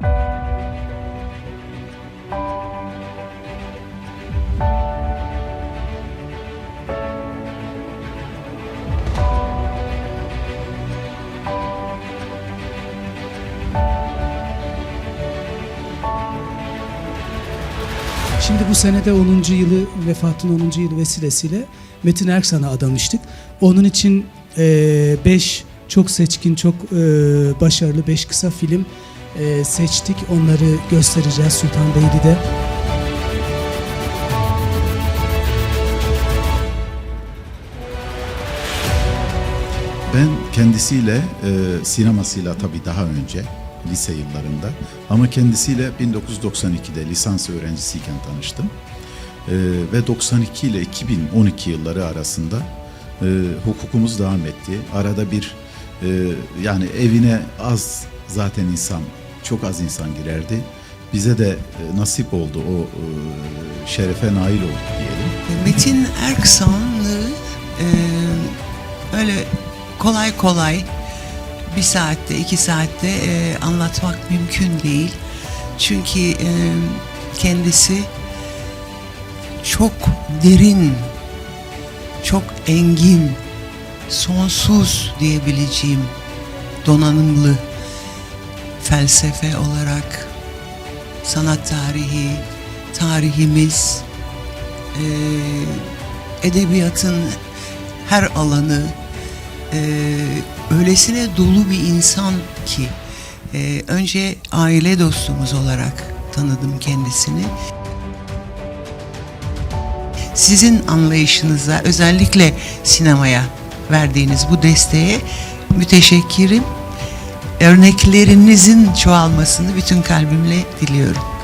Şimdi bu senede 10. yılı vefatın 10. yılı vesilesiyle Metin Erksan'a adamıştık. Onun için 5 çok seçkin, çok e, başarılı 5 kısa film e, seçtik. Onları göstereceğiz Sultanbeyli'de. Ben kendisiyle e, sinemasıyla tabii daha önce lise yıllarında ama kendisiyle 1992'de lisans öğrencisiyken tanıştım. E, ve 92 ile 2012 yılları arasında e, hukukumuz devam etti. Arada bir e, yani evine az zaten insan çok az insan girerdi. Bize de e, nasip oldu o e, şerefe nail olduk diyelim. Metin Erksan'ı e, öyle kolay kolay bir saatte, iki saatte e, anlatmak mümkün değil. Çünkü e, kendisi çok derin, çok engin, sonsuz diyebileceğim donanımlı felsefe olarak sanat tarihi, tarihimiz, e, edebiyatın her alanı e, öylesine dolu bir insan ki e, önce aile dostumuz olarak tanıdım kendisini. Sizin anlayışınıza özellikle sinemaya verdiğiniz bu desteğe müteşekkirim. Örneklerinizin çoğalmasını bütün kalbimle diliyorum.